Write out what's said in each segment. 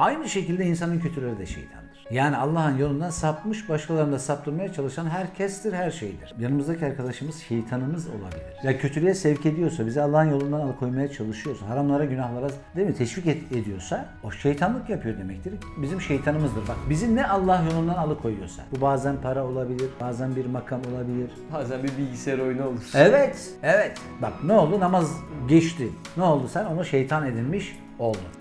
Aynı şekilde insanın kötüleri de şeytandır. Yani Allah'ın yolundan sapmış, başkalarını da saptırmaya çalışan herkestir, her şeydir. Yanımızdaki arkadaşımız şeytanımız olabilir. Ya kötülüğe sevk ediyorsa, bizi Allah'ın yolundan alıkoymaya çalışıyorsa, haramlara, günahlara değil mi teşvik et- ediyorsa o şeytanlık yapıyor demektir. Bizim şeytanımızdır. Bak bizi ne Allah yolundan alıkoyuyorsa. Bu bazen para olabilir, bazen bir makam olabilir, Bazen bir bilgisayar oyunu olur. Evet, evet. Bak ne oldu? Namaz geçti. Ne oldu sen? Onu şeytan edinmiş oldun.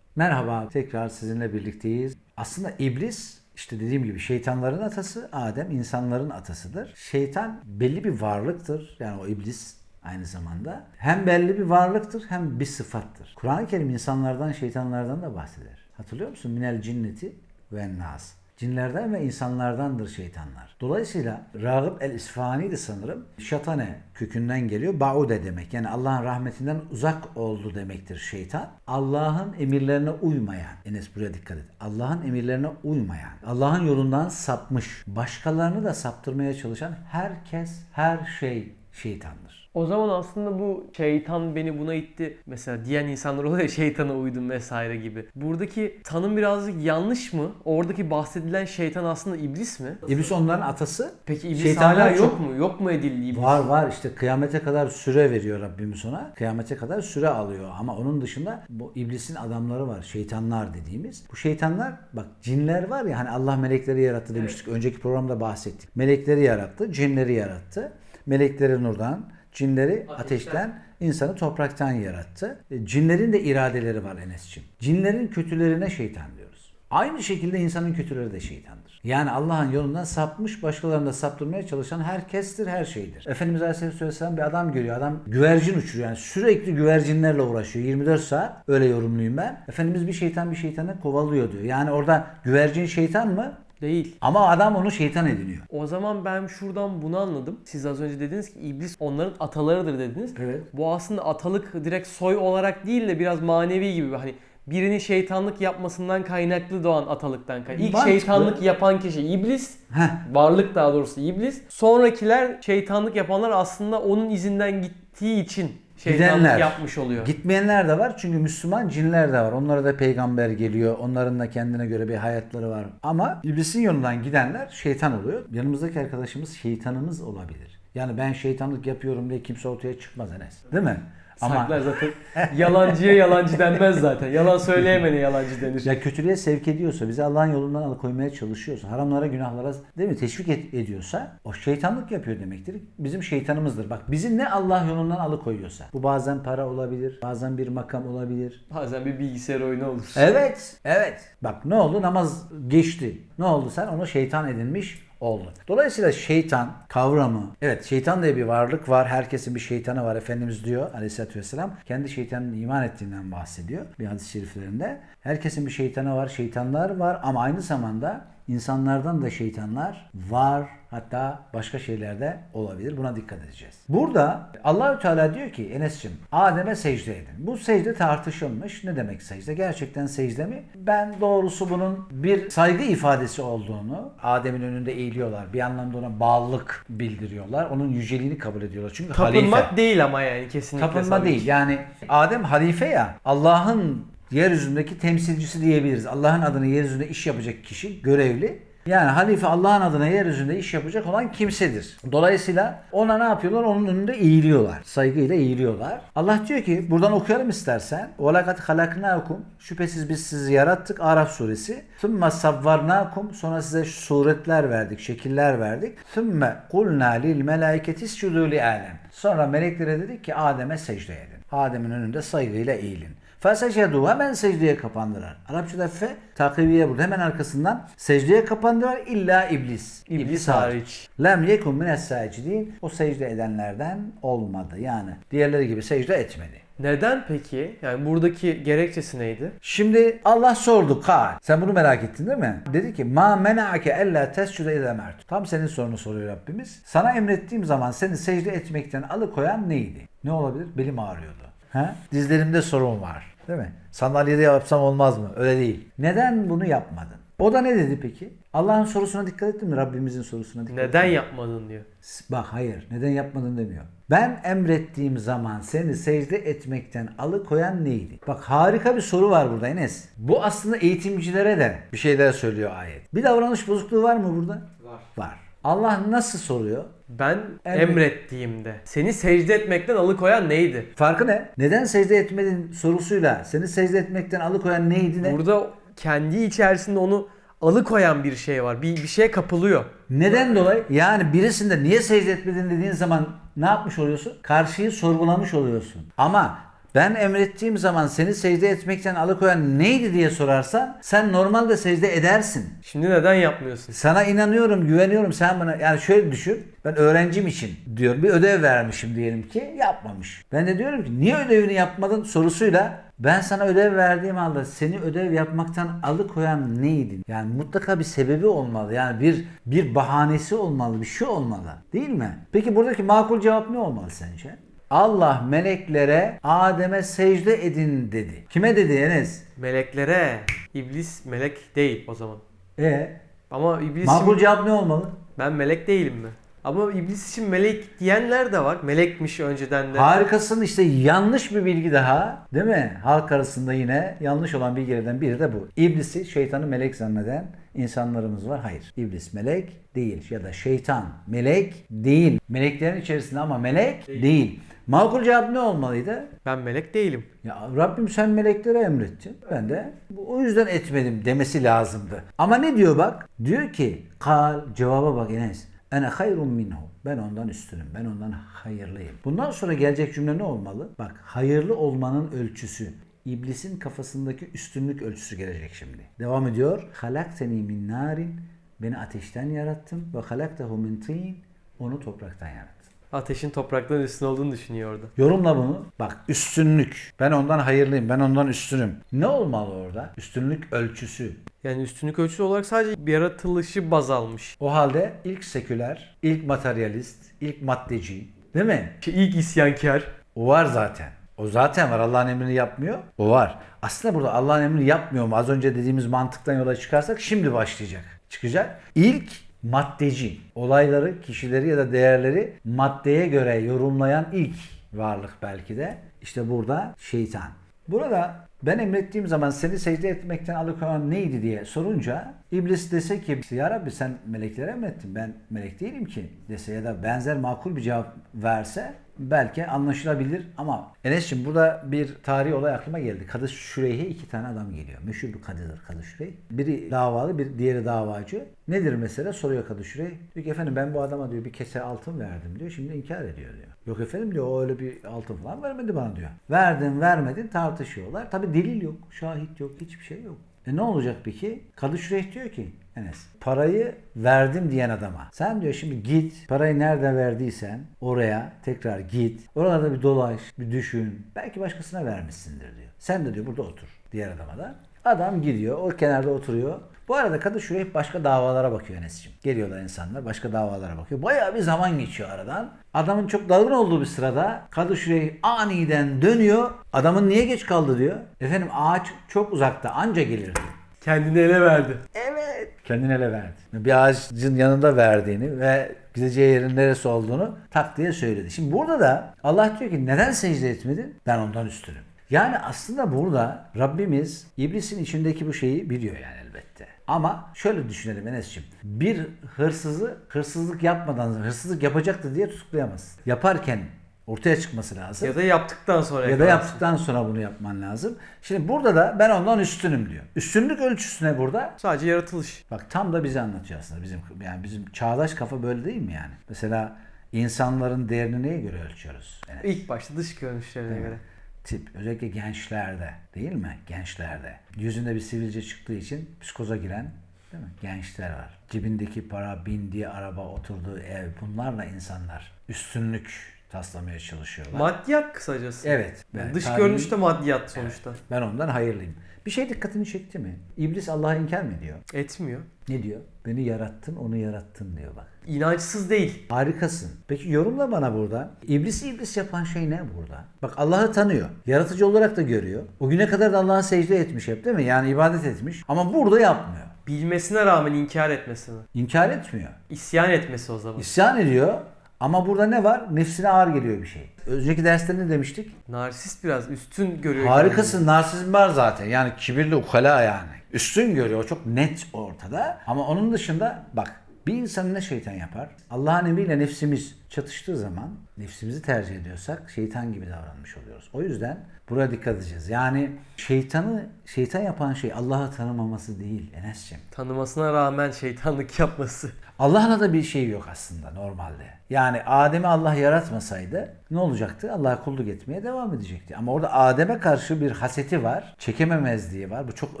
Merhaba, tekrar sizinle birlikteyiz. Aslında iblis işte dediğim gibi şeytanların atası, Adem insanların atasıdır. Şeytan belli bir varlıktır. Yani o iblis aynı zamanda. Hem belli bir varlıktır hem bir sıfattır. Kur'an-ı Kerim insanlardan, şeytanlardan da bahseder. Hatırlıyor musun? Minel cinneti ve nas. Cinlerden ve insanlardandır şeytanlar. Dolayısıyla Ragıp el-İsfahani de sanırım şatane kökünden geliyor. Baude demek. Yani Allah'ın rahmetinden uzak oldu demektir şeytan. Allah'ın emirlerine uymayan. Enes buraya dikkat et. Allah'ın emirlerine uymayan. Allah'ın yolundan sapmış. Başkalarını da saptırmaya çalışan herkes, her şey şeytandır. O zaman aslında bu şeytan beni buna itti. Mesela diyen insanlar oluyor ya şeytana uydum vesaire gibi. Buradaki tanım birazcık yanlış mı? Oradaki bahsedilen şeytan aslında iblis mi? İblis onların atası. Peki iblis Şeytanlar hala yok çok- mu? Yok mu edildi iblis? Var var işte kıyamete kadar süre veriyor Rabbimiz ona. Kıyamete kadar süre alıyor ama onun dışında bu iblisin adamları var. Şeytanlar dediğimiz. Bu şeytanlar bak cinler var ya hani Allah melekleri yarattı demiştik. Önceki programda bahsettik. Melekleri yarattı, cinleri yarattı. Melekleri nurdan, cinleri ateşten, insanı topraktan yarattı. E, Cinlerin de iradeleri var Enes'ciğim. Cinlerin kötülerine şeytan diyoruz. Aynı şekilde insanın kötüleri de şeytandır. Yani Allah'ın yolundan sapmış, başkalarını da saptırmaya çalışan herkestir, her şeydir. Efendimiz Aleyhisselam bir adam görüyor. Adam güvercin uçuruyor. Yani sürekli güvercinlerle uğraşıyor. 24 saat. Öyle yorumluyum ben. Efendimiz bir şeytan bir şeytanı kovalıyor diyor. Yani orada güvercin şeytan mı? Değil. Ama adam onu şeytan ediniyor. O zaman ben şuradan bunu anladım. Siz az önce dediniz ki iblis onların atalarıdır dediniz. Evet. Bu aslında atalık direkt soy olarak değil de biraz manevi gibi hani birinin şeytanlık yapmasından kaynaklı doğan atalıktan kaynaklı. İlk Mantıklı. şeytanlık yapan kişi iblis. Heh. Varlık daha doğrusu iblis. Sonrakiler şeytanlık yapanlar aslında onun izinden gittiği için şeytanlık Gidenler. yapmış oluyor. Gitmeyenler de var çünkü Müslüman cinler de var. Onlara da peygamber geliyor. Onların da kendine göre bir hayatları var. Ama iblisin yolundan gidenler şeytan oluyor. Yanımızdaki arkadaşımız şeytanımız olabilir. Yani ben şeytanlık yapıyorum diye kimse ortaya çıkmaz Enes. Değil mi? Ama Saklar zaten. Yalancıya yalancı denmez zaten. Yalan söyleyemene yalancı denir. ya kötülüğe sevk ediyorsa, bizi Allah'ın yolundan alıkoymaya çalışıyorsa, haramlara, günahlara değil mi teşvik et- ediyorsa o şeytanlık yapıyor demektir. Bizim şeytanımızdır. Bak bizi ne Allah yolundan alıkoyuyorsa. Bu bazen para olabilir, bazen bir makam olabilir, Bazen bir bilgisayar oyunu olur. Evet, evet. Bak ne oldu? Namaz geçti. Ne oldu sen? Onu şeytan edinmiş oldu. Dolayısıyla şeytan kavramı, evet şeytan diye bir varlık var. Herkesin bir şeytanı var. Efendimiz diyor aleyhissalatü vesselam. Kendi şeytanın iman ettiğinden bahsediyor bir hadis-i şeriflerinde. Herkesin bir şeytanı var, şeytanlar var ama aynı zamanda insanlardan da şeytanlar var. Hatta başka şeylerde olabilir. Buna dikkat edeceğiz. Burada Allahü Teala diyor ki Enes'cim Adem'e secde edin. Bu secde tartışılmış. Ne demek secde? Gerçekten secde mi? Ben doğrusu bunun bir saygı ifadesi olduğunu Adem'in önünde eğiliyorlar. Bir anlamda ona bağlılık bildiriyorlar. Onun yüceliğini kabul ediyorlar. Çünkü Tapınmak halife. değil ama yani kesinlikle. Tapınma değil. Yani Adem halife ya. Allah'ın yeryüzündeki temsilcisi diyebiliriz. Allah'ın adına yeryüzünde iş yapacak kişi, görevli. Yani halife Allah'ın adına yeryüzünde iş yapacak olan kimsedir. Dolayısıyla ona ne yapıyorlar? Onun önünde eğiliyorlar. Saygıyla eğiliyorlar. Allah diyor ki buradan okuyalım istersen. وَلَقَدْ خَلَقْنَاكُمْ Şüphesiz biz sizi yarattık. Araf suresi. ثُمَّ صَوَّرْنَاكُمْ Sonra size suretler verdik, şekiller verdik. ثُمَّ قُلْنَا لِلْمَلَائِكَةِ اسْجُدُوا لِآدَمَ Sonra meleklere dedik ki Adem'e secde edin. Adem'in önünde saygıyla eğilin. Fesecedu hemen secdeye kapandılar. Arapçada fe takibiye burada hemen arkasından secdeye kapandılar illa iblis. İblis hariç. Lem yekun mines sacidin. O secde edenlerden olmadı. Yani diğerleri gibi secde etmedi. Neden peki? Yani buradaki gerekçesi neydi? Şimdi Allah sordu kal. Sen bunu merak ettin değil mi? Dedi ki ma mena'ake ella tescude ile mert. Tam senin sorunu soruyor Rabbimiz. Sana emrettiğim zaman seni secde etmekten alıkoyan neydi? Ne olabilir? Belim ağrıyordu. Ha? Dizlerimde sorun var. Değil mi? Sandalyede yapsam olmaz mı? Öyle değil. Neden bunu yapmadın? O da ne dedi peki? Allah'ın sorusuna dikkat ettin mi? Rabbimizin sorusuna dikkat Neden ettin mi? yapmadın diyor. Bak hayır. Neden yapmadın demiyor. Ben emrettiğim zaman seni secde etmekten alıkoyan neydi? Bak harika bir soru var burada Enes. Bu aslında eğitimcilere de bir şeyler söylüyor ayet. Bir davranış bozukluğu var mı burada? Var. Var. Allah nasıl soruyor? Ben Emret- emrettiğimde seni secde etmekten alıkoyan neydi? Farkı ne? Neden secde etmedin sorusuyla seni secde etmekten alıkoyan neydi ne? Burada kendi içerisinde onu alıkoyan bir şey var. Bir, bir şeye kapılıyor. Neden dolayı? Yani birisinde niye secde etmedin dediğin zaman ne yapmış oluyorsun? Karşıyı sorgulamış oluyorsun. Ama ben emrettiğim zaman seni secde etmekten alıkoyan neydi diye sorarsan sen normalde secde edersin. Şimdi neden yapmıyorsun? Sana inanıyorum, güveniyorum. Sen bana yani şöyle düşün. Ben öğrencim için diyorum. Bir ödev vermişim diyelim ki yapmamış. Ben de diyorum ki niye ödevini yapmadın sorusuyla ben sana ödev verdiğim halde seni ödev yapmaktan alıkoyan neydi? Yani mutlaka bir sebebi olmalı. Yani bir bir bahanesi olmalı, bir şey olmalı. Değil mi? Peki buradaki makul cevap ne olmalı sence? Allah meleklere Adem'e secde edin dedi. Kime dedi Enes? Meleklere. İblis melek değil o zaman. E Ama iblis makul için cevap ne olmalı? ben melek değilim mi? Ama iblis için melek diyenler de var. Melekmiş önceden de. Harikasın işte yanlış bir bilgi daha değil mi? Halk arasında yine yanlış olan bilgilerden biri de bu. İblisi şeytanı melek zanneden insanlarımız var. Hayır. İblis melek değil ya da şeytan melek değil. Meleklerin içerisinde ama melek değil. Makul cevap ne olmalıydı? Ben melek değilim. Ya Rabbim sen meleklere emrettin. Ben de bu- o yüzden etmedim demesi lazımdı. Ama ne diyor bak? Diyor ki kal cevaba bak Enes. Ene hayrun minhu. Ben ondan üstünüm. Ben ondan hayırlıyım. Bundan sonra gelecek cümle ne olmalı? Bak hayırlı olmanın ölçüsü. İblisin kafasındaki üstünlük ölçüsü gelecek şimdi. Devam ediyor. Halakteni min narin. Beni ateşten yarattın. Ve halaktehu min tin. Onu topraktan yarattın. Ateşin topraktan üstün olduğunu düşünüyor orada. Yorumla bunu. Bak üstünlük. Ben ondan hayırlıyım. Ben ondan üstünüm. Ne olmalı orada? Üstünlük ölçüsü. Yani üstünlük ölçüsü olarak sadece bir yaratılışı baz almış. O halde ilk seküler, ilk materyalist, ilk maddeci. Değil mi? İşte ilk isyankar. O var zaten. O zaten var. Allah'ın emrini yapmıyor. O var. Aslında burada Allah'ın emrini yapmıyor mu? Az önce dediğimiz mantıktan yola çıkarsak şimdi başlayacak. Çıkacak. İlk maddeci. Olayları, kişileri ya da değerleri maddeye göre yorumlayan ilk varlık belki de. İşte burada şeytan. Burada ben emrettiğim zaman seni secde etmekten alıkoyan neydi diye sorunca iblis dese ki ya Rabbi sen meleklere emrettin ben melek değilim ki dese ya da benzer makul bir cevap verse belki anlaşılabilir ama Enes'ciğim burada bir tarihi olay aklıma geldi. Kadı Şüreyh'e iki tane adam geliyor. Meşhur bir kadıdır Kadı Şüreyh. Biri davalı bir diğeri davacı. Nedir mesela soruyor Kadı Şüreyh. Diyor ki efendim ben bu adama diyor bir kese altın verdim diyor. Şimdi inkar ediyor diyor. Yok efendim diyor o öyle bir altın falan vermedi bana diyor. Verdin vermedin tartışıyorlar. Tabi delil yok, şahit yok, hiçbir şey yok. E ne olacak peki? Kadı Şüreyh diyor ki Enes parayı verdim diyen adama. Sen diyor şimdi git parayı nerede verdiysen oraya tekrar git. Oralarda bir dolaş, bir düşün. Belki başkasına vermişsindir diyor. Sen de diyor burada otur diğer adama da. Adam gidiyor o kenarda oturuyor. Bu arada Kadı Şureyh başka davalara bakıyor Enes'ciğim. Geliyorlar insanlar başka davalara bakıyor. Bayağı bir zaman geçiyor aradan. Adamın çok dalgın olduğu bir sırada Kadı Şureyh aniden dönüyor. Adamın niye geç kaldı diyor. Efendim ağaç çok uzakta anca gelir diyor. Kendini ele verdi. Evet. Kendine ele verdi. Bir ağacın yanında verdiğini ve gideceği yerin neresi olduğunu tak diye söyledi. Şimdi burada da Allah diyor ki neden secde etmedin? Ben ondan üstünüm. Yani aslında burada Rabbimiz iblisin içindeki bu şeyi biliyor yani elbette. Ama şöyle düşünelim Enes'ciğim. Bir hırsızı hırsızlık yapmadan hırsızlık yapacaktı diye tutuklayamaz. Yaparken ortaya çıkması lazım. Ya da yaptıktan sonra Ya da yaptıktan sonra bunu yapman lazım. Şimdi burada da ben ondan üstünüm diyor. Üstünlük ölçüsü ne burada? Sadece yaratılış. Bak tam da bize anlatıyor aslında bizim yani bizim çağdaş kafa böyle değil mi yani? Mesela insanların değerini neye göre ölçüyoruz? Yani İlk başta dış görünüşlerine göre. Tip özellikle gençlerde değil mi? Gençlerde. Yüzünde bir sivilce çıktığı için psikoza giren değil mi? Gençler var. Cebindeki para, bindiği araba, oturduğu ev bunlarla insanlar üstünlük taslamaya çalışıyorlar. Maddiyat kısacası. evet. Yani dış tarihi- görünüş de maddiyat sonuçta. Ben ondan hayırlıyım. Bir şey dikkatini çekti mi? İblis Allah'a inkar mı ediyor? Etmiyor. Ne diyor? Beni yarattın, onu yarattın diyor bak. İnançsız değil. Harikasın. Peki yorumla bana burada. İblisi iblis yapan şey ne burada? Bak Allah'ı tanıyor. Yaratıcı olarak da görüyor. O güne kadar da Allah'a secde etmiş hep değil mi? Yani ibadet etmiş. Ama burada yapmıyor. Bilmesine rağmen inkar etmesi mi? İnkar etmiyor. İsyan etmesi o zaman. İsyan ediyor ama burada ne var? Nefsine ağır geliyor bir şey. Önceki derste ne demiştik? Narsist biraz üstün görüyor. Harikasın. Narsizm var zaten. Yani kibirli ukala yani. Üstün görüyor. O çok net ortada. Ama onun dışında bak bir insanı ne şeytan yapar? Allah'ın emriyle nefsimiz çatıştığı zaman nefsimizi tercih ediyorsak şeytan gibi davranmış oluyoruz. O yüzden buraya dikkat edeceğiz. Yani şeytanı şeytan yapan şey Allah'ı tanımaması değil Enes'ciğim. Tanımasına rağmen şeytanlık yapması. Allah'la da bir şey yok aslında normalde. Yani Adem'i Allah yaratmasaydı ne olacaktı? Allah'a kulluk etmeye devam edecekti. Ama orada Adem'e karşı bir haseti var. Çekememezliği var. Bu çok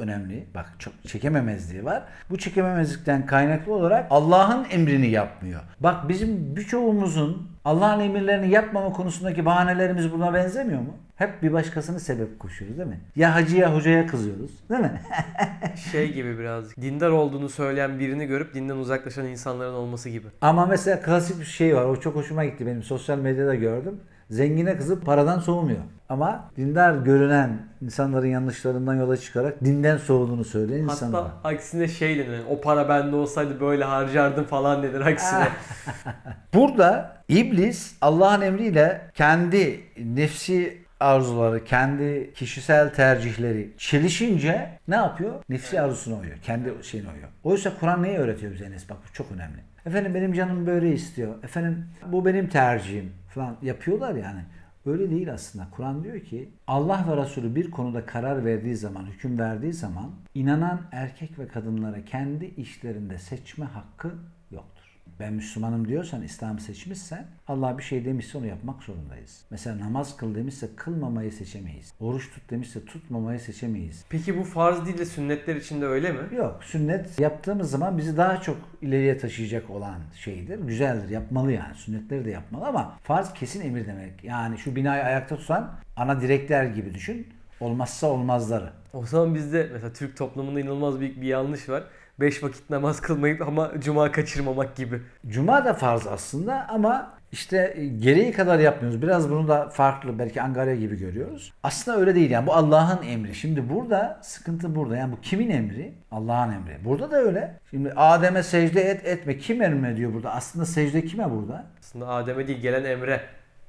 önemli. Bak çok çekememezliği var. Bu çekememezlikten kaynaklı olarak Allah'ın emrini yapmıyor. Bak bizim birçoğumuzun Allah'ın emirlerini yapmama konusundaki bahanelerimiz buna benzemiyor mu? Hep bir başkasını sebep koşuyoruz değil mi? Ya hacıya hocaya kızıyoruz değil mi? Şey gibi birazcık. Dindar olduğunu söyleyen birini görüp dinden uzaklaşan insanların olması gibi. Ama mesela klasik bir şey var. O çok hoşuma gitti benim. Sosyal medyada gördüm. Zengine kızıp paradan soğumuyor. Ama dindar görünen insanların yanlışlarından yola çıkarak dinden soğuduğunu söyleyen insanlar. Hatta aksine şey denir. O para bende olsaydı böyle harcardım falan denir aksine. Burada iblis Allah'ın emriyle kendi nefsi arzuları, kendi kişisel tercihleri çelişince ne yapıyor? Nefsi arzusuna uyuyor. Kendi şeyine uyuyor. Oysa Kur'an neyi öğretiyor bize Enes? Bak bu çok önemli. Efendim benim canım böyle istiyor. Efendim bu benim tercihim falan yapıyorlar yani. Öyle değil aslında. Kur'an diyor ki Allah ve Resulü bir konuda karar verdiği zaman, hüküm verdiği zaman inanan erkek ve kadınlara kendi işlerinde seçme hakkı. Ben Müslümanım diyorsan, İslam seçmişsen Allah bir şey demişse onu yapmak zorundayız. Mesela namaz kıl demişse kılmamayı seçemeyiz. Oruç tut demişse tutmamayı seçemeyiz. Peki bu farz değil de sünnetler için de öyle mi? Yok sünnet yaptığımız zaman bizi daha çok ileriye taşıyacak olan şeydir. Güzeldir yapmalı yani sünnetleri de yapmalı ama farz kesin emir demek. Yani şu binayı ayakta tutan ana direkler gibi düşün. Olmazsa olmazları. O zaman bizde mesela Türk toplumunda inanılmaz büyük bir yanlış var. Beş vakit namaz kılmayıp ama cuma kaçırmamak gibi. Cuma da farz aslında ama işte gereği kadar yapmıyoruz. Biraz bunu da farklı belki Angarya gibi görüyoruz. Aslında öyle değil yani bu Allah'ın emri. Şimdi burada sıkıntı burada. Yani bu kimin emri? Allah'ın emri. Burada da öyle. Şimdi Adem'e secde et etme. Kim emrediyor burada? Aslında secde kime burada? Aslında Adem'e değil gelen emre.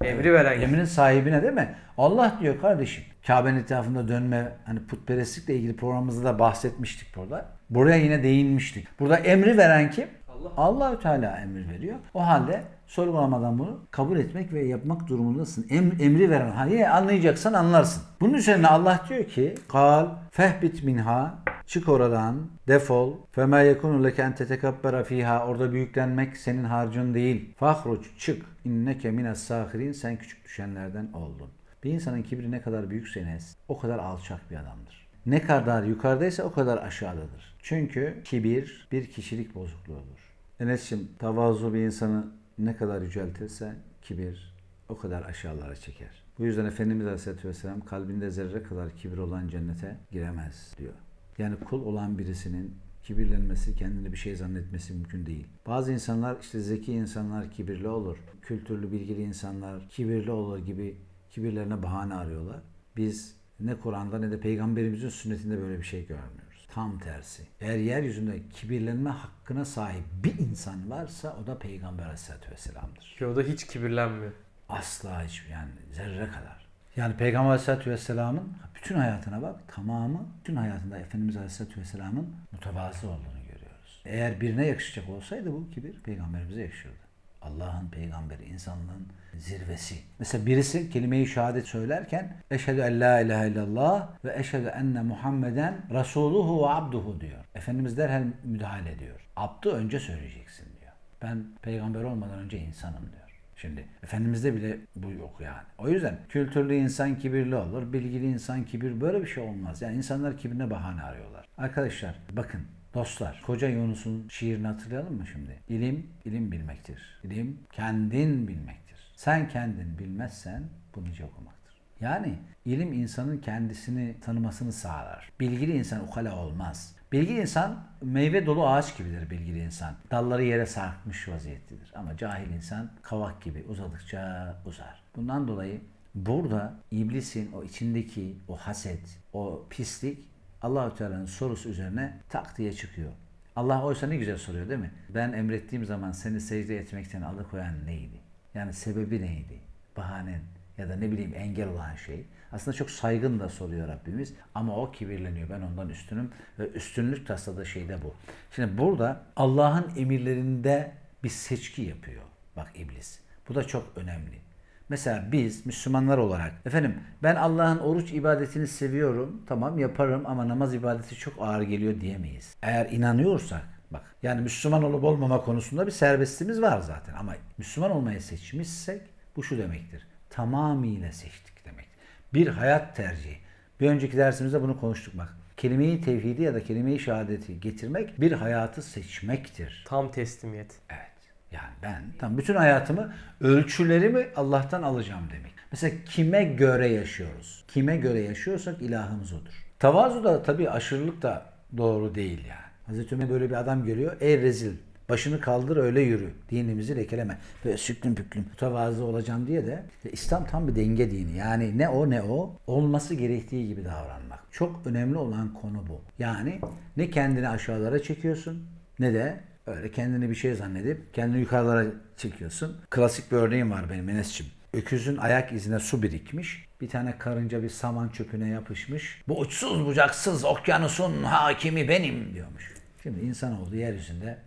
Emri veren kişi. Emrin sahibine değil mi? Allah diyor kardeşim. Kabe'nin etrafında dönme hani putperestlikle ilgili programımızda da bahsetmiştik burada. Buraya yine değinmiştik. Burada emri veren kim? Allah. Allahü Teala emir veriyor. O halde sorgulamadan bunu kabul etmek ve yapmak durumundasın. Em, emri veren. Hayır anlayacaksan anlarsın. Bunun üzerine Allah diyor ki kal fehbit minha çık oradan defol fema yekunu leke en tetekabbera fiha orada büyüklenmek senin harcın değil. Fahruç çık inneke mines sahirin sen küçük düşenlerden oldun. Bir insanın kibri ne kadar büyükse o kadar alçak bir adamdır. Ne kadar yukarıdaysa o kadar aşağıdadır. Çünkü kibir bir kişilik bozukluğudur. Enes'ciğim tavazu bir insanı ne kadar yüceltirse kibir o kadar aşağılara çeker. Bu yüzden Efendimiz Aleyhisselatü Vesselam kalbinde zerre kadar kibir olan cennete giremez diyor. Yani kul olan birisinin kibirlenmesi, kendini bir şey zannetmesi mümkün değil. Bazı insanlar işte zeki insanlar kibirli olur. Kültürlü, bilgili insanlar kibirli olur gibi kibirlerine bahane arıyorlar. Biz ne Kur'an'da ne de peygamberimizin sünnetinde böyle bir şey görmüyoruz. Tam tersi. Eğer yeryüzünde kibirlenme hakkına sahip bir insan varsa o da Peygamber Aleyhisselatü Vesselam'dır. Ki o da hiç kibirlenmiyor. Asla hiç yani zerre kadar. Yani Peygamber Aleyhisselatü Vesselam'ın bütün hayatına bak tamamı bütün hayatında Efendimiz Aleyhisselatü Vesselam'ın mütevazı olduğunu görüyoruz. Eğer birine yakışacak olsaydı bu kibir peygamberimize yakışırdı. Allah'ın peygamberi, insanlığın zirvesi. Mesela birisi kelime-i şehadet söylerken eşhedü en la ilahe illallah ve eşhedü enne Muhammeden Resuluhu ve abduhu diyor. Efendimiz derhal müdahale ediyor. Abdü önce söyleyeceksin diyor. Ben peygamber olmadan önce insanım diyor. Şimdi Efendimiz'de bile bu yok yani. O yüzden kültürlü insan kibirli olur, bilgili insan kibir böyle bir şey olmaz. Yani insanlar kibirine bahane arıyorlar. Arkadaşlar bakın Dostlar, Koca Yunus'un şiirini hatırlayalım mı şimdi? İlim, ilim bilmektir. İlim, kendin bilmektir. Sen kendin bilmezsen bu nice okumaktır. Yani ilim insanın kendisini tanımasını sağlar. Bilgili insan ukala olmaz. Bilgili insan meyve dolu ağaç gibidir bilgili insan. Dalları yere sarkmış vaziyettedir. Ama cahil insan kavak gibi uzadıkça uzar. Bundan dolayı burada iblisin o içindeki o haset, o pislik Allahü Teala'nın sorusu üzerine tak diye çıkıyor. Allah oysa ne güzel soruyor değil mi? Ben emrettiğim zaman seni secde etmekten alıkoyan neydi? Yani sebebi neydi? Bahanen ya da ne bileyim engel olan şey. Aslında çok saygın da soruyor Rabbimiz ama o kibirleniyor. Ben ondan üstünüm ve üstünlük tasladığı şey de bu. Şimdi burada Allah'ın emirlerinde bir seçki yapıyor. Bak iblis. Bu da çok önemli. Mesela biz Müslümanlar olarak efendim ben Allah'ın oruç ibadetini seviyorum tamam yaparım ama namaz ibadeti çok ağır geliyor diyemeyiz. Eğer inanıyorsak bak yani Müslüman olup olmama konusunda bir serbestliğimiz var zaten ama Müslüman olmayı seçmişsek bu şu demektir. Tamamıyla seçtik demek. Bir hayat tercihi. Bir önceki dersimizde bunu konuştuk bak. Kelime-i tevhidi ya da kelime-i şehadeti getirmek bir hayatı seçmektir. Tam teslimiyet. Evet. Yani ben tam bütün hayatımı ölçülerimi Allah'tan alacağım demek. Mesela kime göre yaşıyoruz? Kime göre yaşıyorsak ilahımız odur. Tavazu da tabii aşırılık da doğru değil yani. Hazreti Ömer böyle bir adam görüyor. Ey rezil başını kaldır öyle yürü. Dinimizi lekeleme. Böyle süklüm püklüm mütevazı olacağım diye de İslam tam bir denge dini. Yani ne o ne o olması gerektiği gibi davranmak. Çok önemli olan konu bu. Yani ne kendini aşağılara çekiyorsun ne de Öyle kendini bir şey zannedip kendini yukarılara çekiyorsun. Klasik bir örneğim var benim Enes'ciğim. Öküzün ayak izine su birikmiş. Bir tane karınca bir saman çöpüne yapışmış. Bu uçsuz bucaksız okyanusun hakimi benim diyormuş. Şimdi insanoğlu yeryüzünde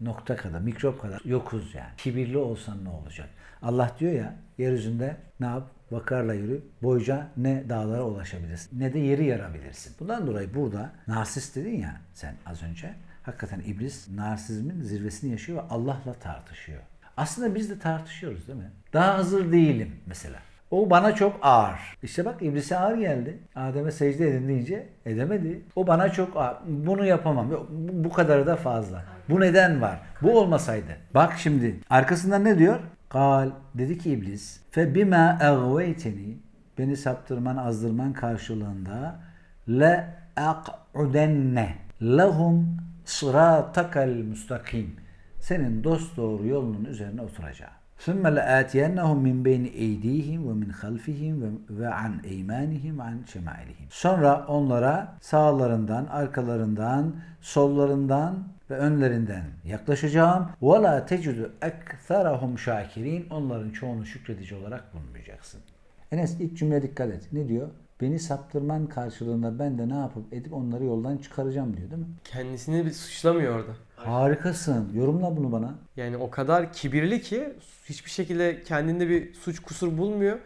nokta kadar, mikrop kadar yokuz yani. Kibirli olsan ne olacak? Allah diyor ya yeryüzünde ne yap? Vakarla yürü. Boyca ne dağlara ulaşabilirsin ne de yeri yarabilirsin. Bundan dolayı burada narsist dedin ya sen az önce. Hakikaten iblis narsizmin zirvesini yaşıyor ve Allah'la tartışıyor. Aslında biz de tartışıyoruz değil mi? Daha hazır değilim mesela. O bana çok ağır. İşte bak iblise ağır geldi. Adem'e secde edin deyince edemedi. O bana çok ağır. Bunu yapamam. Yok, bu kadarı da fazla. Bu neden var? Bu olmasaydı. Bak şimdi arkasından ne diyor? Kal dedi ki iblis fe bima eğveyteni beni saptırman azdırman karşılığında le aq'udenne lehum sıratakal müstakim senin dost doğru yolunun üzerine oturacağım. ثُمَّ لَآتِيَنَّهُمْ مِنْ بَيْنِ اَيْد۪يهِمْ وَمِنْ خَلْفِهِمْ وَعَنْ اَيْمَانِهِمْ وَعَنْ شَمَائِلِهِمْ Sonra onlara sağlarından, arkalarından, sollarından ve önlerinden yaklaşacağım. وَلَا تَجُدُ اَكْثَرَهُمْ şakirin Onların çoğunu şükredici olarak bulmayacaksın. Enes ilk cümleye dikkat et. Ne diyor? Beni saptırman karşılığında ben de ne yapıp edip onları yoldan çıkaracağım diyor değil mi? Kendisini bir suçlamıyor orada. Harikasın. Yorumla bunu bana. Yani o kadar kibirli ki hiçbir şekilde kendinde bir suç kusur bulmuyor.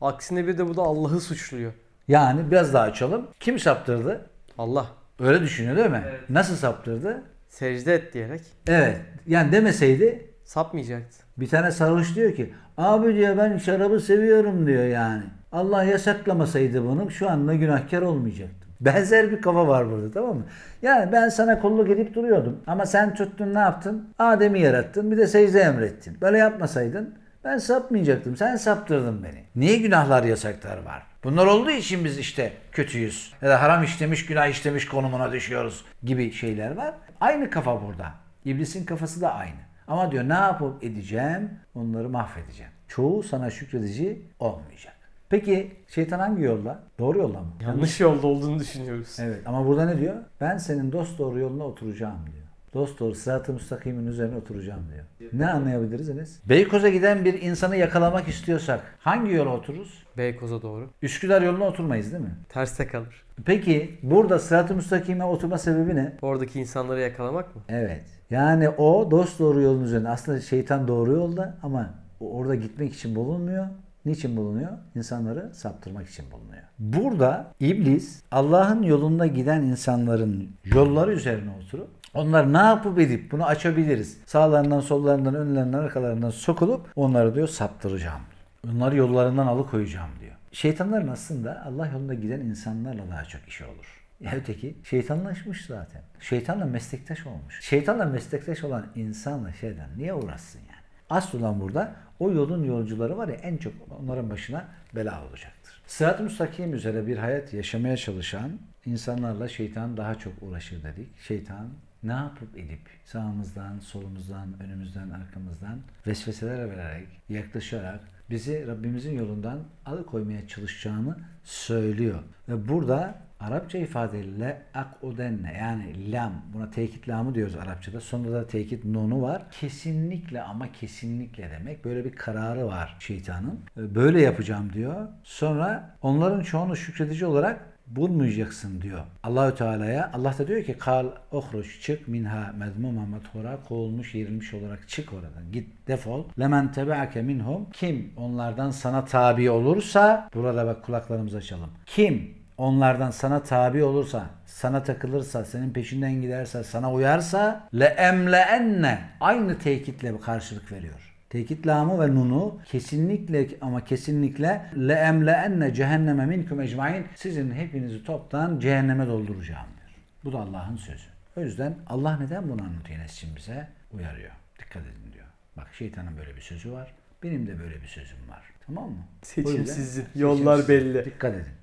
Aksine bir de bu da Allah'ı suçluyor. Yani biraz daha açalım. Kim saptırdı? Allah Öyle düşünüyor değil mi? Nasıl saptırdı? secde et diyerek Evet. Yani demeseydi sapmayacaktı. bir tane sarhoş diyor ki abi diyor ben şarabı seviyorum diyor yani. Allah yasaklamasaydı bunu şu anda günahkar olmayacaktım. Benzer bir kafa var burada tamam mı? Yani ben sana kulluk edip duruyordum. Ama sen tuttun ne yaptın? Adem'i yarattın bir de secde emrettin. Böyle yapmasaydın ben sapmayacaktım. Sen saptırdın beni. Niye günahlar yasaklar var? Bunlar olduğu için biz işte kötüyüz. Ya da haram işlemiş, günah işlemiş konumuna düşüyoruz gibi şeyler var. Aynı kafa burada. İblisin kafası da aynı. Ama diyor ne yapıp edeceğim? Onları mahvedeceğim. Çoğu sana şükredici olmayacak. Peki şeytan hangi yolda? Doğru yolda mı? Yanlış yolda olduğunu düşünüyoruz. Evet ama burada ne diyor? Ben senin dost doğru yoluna oturacağım diyor. Dost doğru sırat-ı müstakimin üzerine oturacağım diyor. Ne anlayabiliriz Enes? Beykoz'a giden bir insanı yakalamak istiyorsak hangi yola otururuz? Beykoz'a doğru. Üsküdar yoluna oturmayız değil mi? Terste kalır. Peki burada sırat-ı müstakime oturma sebebi ne? Oradaki insanları yakalamak mı? Evet. Yani o dost doğru yolun üzerinde. Aslında şeytan doğru yolda ama orada gitmek için bulunmuyor. Niçin bulunuyor? İnsanları saptırmak için bulunuyor. Burada iblis Allah'ın yolunda giden insanların yolları üzerine oturup onlar ne yapıp edip bunu açabiliriz. Sağlarından, sollarından, önlerinden, arkalarından sokulup onları diyor saptıracağım. Onları yollarından alıkoyacağım diyor. Şeytanların aslında Allah yolunda giden insanlarla daha çok işi olur. Ya öteki şeytanlaşmış zaten. Şeytanla meslektaş olmuş. Şeytanla meslektaş olan insanla şeyden niye uğraşsın yani? Asıl olan burada o yolun yolcuları var ya en çok onların başına bela olacaktır. Sırat-ı müstakim üzere bir hayat yaşamaya çalışan insanlarla şeytan daha çok uğraşır dedik. Şeytan ne yapıp edip sağımızdan, solumuzdan, önümüzden, arkamızdan vesveseler vererek, yaklaşarak bizi Rabbimizin yolundan alıkoymaya çalışacağını söylüyor. Ve burada Arapça ifade akudenne yani lam buna tekit lamı diyoruz Arapçada. Sonunda da tekit nunu var. Kesinlikle ama kesinlikle demek. Böyle bir kararı var şeytanın. E, Böyle yapacağım diyor. Sonra onların çoğunu şükredici olarak bulmayacaksın diyor. Allahü Teala'ya Allah da diyor ki kal ohruç çık minha mezmuma methura kovulmuş yerilmiş olarak çık oradan git defol lemen tebeake minhum kim onlardan sana tabi olursa burada bak kulaklarımızı açalım kim onlardan sana tabi olursa sana takılırsa senin peşinden giderse sana uyarsa le emleenne aynı tekitle bir karşılık veriyor. Tekit lamı ve nunu kesinlikle ama kesinlikle le emleenne cehenneme minkum ecmain sizin hepinizi toptan cehenneme dolduracağım diyor. Bu da Allah'ın sözü. O yüzden Allah neden bunu anlatıyor Enes'cim bize? Uyarıyor. Dikkat edin diyor. Bak şeytanın böyle bir sözü var. Benim de böyle bir sözüm var. Tamam mı? Seçim O yüzden- sizin, yollar belli. Dikkat edin.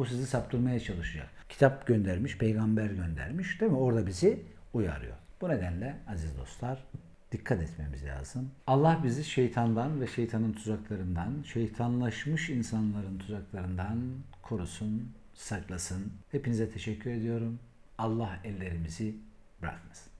Bu sizi saptırmaya çalışacak. Kitap göndermiş, peygamber göndermiş değil mi? Orada bizi uyarıyor. Bu nedenle aziz dostlar dikkat etmemiz lazım. Allah bizi şeytandan ve şeytanın tuzaklarından, şeytanlaşmış insanların tuzaklarından korusun, saklasın. Hepinize teşekkür ediyorum. Allah ellerimizi bırakmasın.